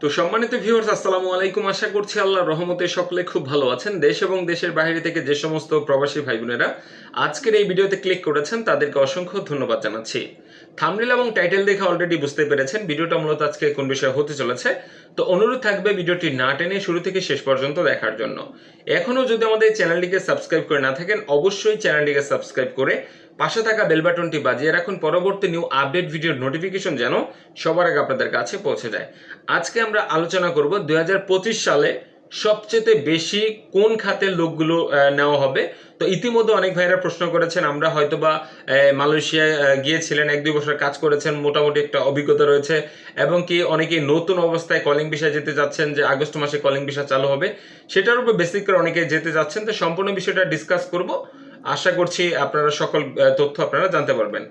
তো সম্মানিত ভিউয়ার্স আসসালামু আলাইকুম। আশা করছি আল্লাহর রহমতে সকলে খুব ভালো আছেন। দেশ এবং দেশের বাইরে থেকে যে সমস্ত প্রবাসী ভাই বোনেরা আজকের এই ভিডিওতে ক্লিক করেছেন, তাদেরকে অসংখ্য ধন্যবাদ জানাচ্ছি। থামনেল এবং টাইটেল দেখে অলরেডি বুঝতে পেরেছেন ভিডিওটা মূলত আজকে কোন বিষয়ে হতে চলেছে। তো অনুরোধ থাকবে ভিডিওটি না টেনে শুরু থেকে শেষ পর্যন্ত দেখার জন্য। এখনও যদি আমাদের চ্যানেলটিকে সাবস্ক্রাইব করে না থাকেন, অবশ্যই চ্যানেলটিকে সাবস্ক্রাইব করে পাশে থাকা বেল বাটনটি বাজিয়ে রাখুন। পরবর্তী নিউ আপডেট ভিডিওর নোটিফিকেশন যেন সবার আগে আপনাদের কাছে পৌঁছে যায়। আজকে আমরা আলোচনা করব দুই হাজার পঁচিশ সালে সবচেয়ে বেশি কোন খাতের লোকগুলো নেওয়া হবে। তো ইতিমধ্যে অনেক ভাইরা প্রশ্ন করেছেন আমরা হয়তোবা আহ, মালয়েশিয়ায় আহ, গিয়েছিলেন এক দুই বছর কাজ করেছেন মোটামুটি একটা অভিজ্ঞতা রয়েছে। এবং কি অনেকেই নতুন অবস্থায় কলিং বিষয় যেতে যাচ্ছেন যে আগস্ট মাসে কলিং বিষয় চালু হবে সেটার উপর বেসিক করে অনেকে যেতে যাচ্ছেন। তো সম্পূর্ণ বিষয়টা ডিসকাস করব। আশা করছি আপনারা সকল তথ্য আপনারা জানতে পারবেন।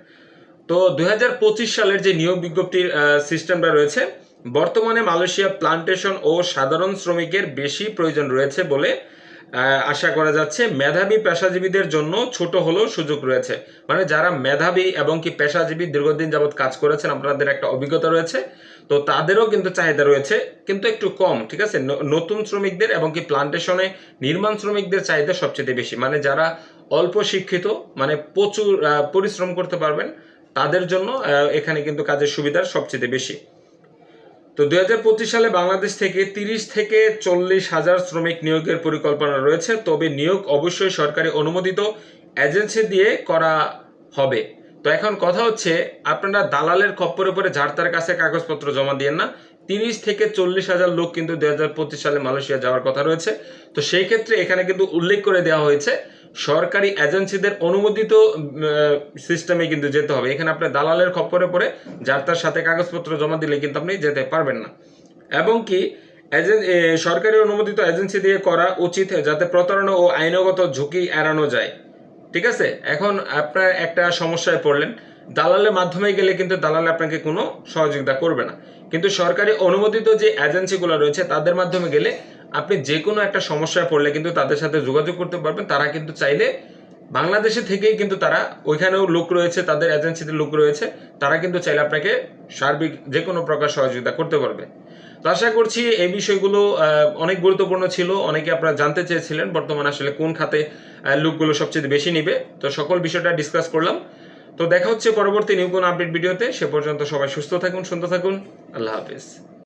তো দুই হাজার পঁচিশ সালের যে নিয়োগ বিজ্ঞপ্তির সিস্টেমটা রয়েছে বর্তমানে মালয়েশিয়া প্লান্টেশন ও সাধারণ শ্রমিকের বেশি প্রয়োজন রয়েছে বলে আশা করা যাচ্ছে। মেধাবী পেশাজীবীদের জন্য ছোট হলেও সুযোগ রয়েছে। মানে যারা মেধাবী এবং কি পেশাজীবী দীর্ঘদিন যাবৎ কাজ করেছেন, আপনাদের একটা অভিজ্ঞতা রয়েছে। তো তাদেরও কিন্তু চাহিদা রয়েছে, কিন্তু একটু কম, ঠিক আছে? নতুন শ্রমিকদের এবং কি প্লান্টেশনে নির্মাণ শ্রমিকদের চাহিদা সবচেয়ে বেশি। মানে যারা অল্প শিক্ষিত মানে প্রচুর পরিশ্রম করতে পারবেন, তাদের জন্য এখানে কিন্তু কাজের সুবিধার সবচেয়ে বেশি। তো দুই সালে বাংলাদেশ থেকে তিরিশ থেকে চল্লিশ হাজার শ্রমিক নিয়োগের পরিকল্পনা রয়েছে। তবে নিয়োগ অবশ্যই সরকারি অনুমোদিত এজেন্সি দিয়ে করা হবে। তো এখন কথা হচ্ছে, আপনারা দালালের খপ্পরে পরে যার তার কাছে কাগজপত্র জমা দিয়েন না। তিরিশ থেকে চল্লিশ হাজার লোক কিন্তু দুই হাজার পঁচিশ সালে মালয়েশিয়া যাওয়ার কথা রয়েছে। তো সেই ক্ষেত্রে এখানে কিন্তু উল্লেখ করে দেওয়া হয়েছে সরকারি এজেন্সিদের অনুমোদিত সিস্টেমে কিন্তু যেতে হবে। এখানে আপনি দালালের খপ্পরে পড়ে যার তার সাথে কাগজপত্র জমা দিলে কিন্তু আপনি যেতে পারবেন না। এবং কি সরকারি অনুমোদিত এজেন্সি দিয়ে করা উচিত যাতে প্রতারণা ও আইনগত ঝুঁকি এড়ানো যায়। ঠিক আছে? এখন আপনার একটা সমস্যায় পড়লেন। দালালের মাধ্যমে গেলে কিন্তু দালাল আপনাকে কোনো সহযোগিতা করবে না। কিন্তু সরকারি অনুমোদিত যে এজেন্সিগুলো রয়েছে, তাদের মাধ্যমে গেলে আপনি যে কোনো একটা সমস্যায় পড়লে কিন্তু তাদের সাথে যোগাযোগ করতে পারবেন। তারা কিন্তু চাইলে বাংলাদেশে থেকেই কিন্তু তারা ওইখানেও লোক রয়েছে, তাদের এজেন্সিতে লোক রয়েছে, তারা কিন্তু চাইলে আপনাকে সার্বিক যে কোনো প্রকার সহযোগিতা করতে পারবে। তো আশা করছি এই বিষয়গুলো অনেক গুরুত্বপূর্ণ ছিল। অনেকে আপনারা জানতে চেয়েছিলেন বর্তমানে আসলে কোন খাতে লোকগুলো সবচেয়ে বেশি নিবে। তো সকল বিষয়টা ডিসকাস করলাম। তো দেখা হচ্ছে পরবর্তী নিউ কোন আপডেট ভিডিওতে। সে পর্যন্ত সবাই সুস্থ থাকুন, সুন্দর থাকুন। আল্লাহ হাফিজ।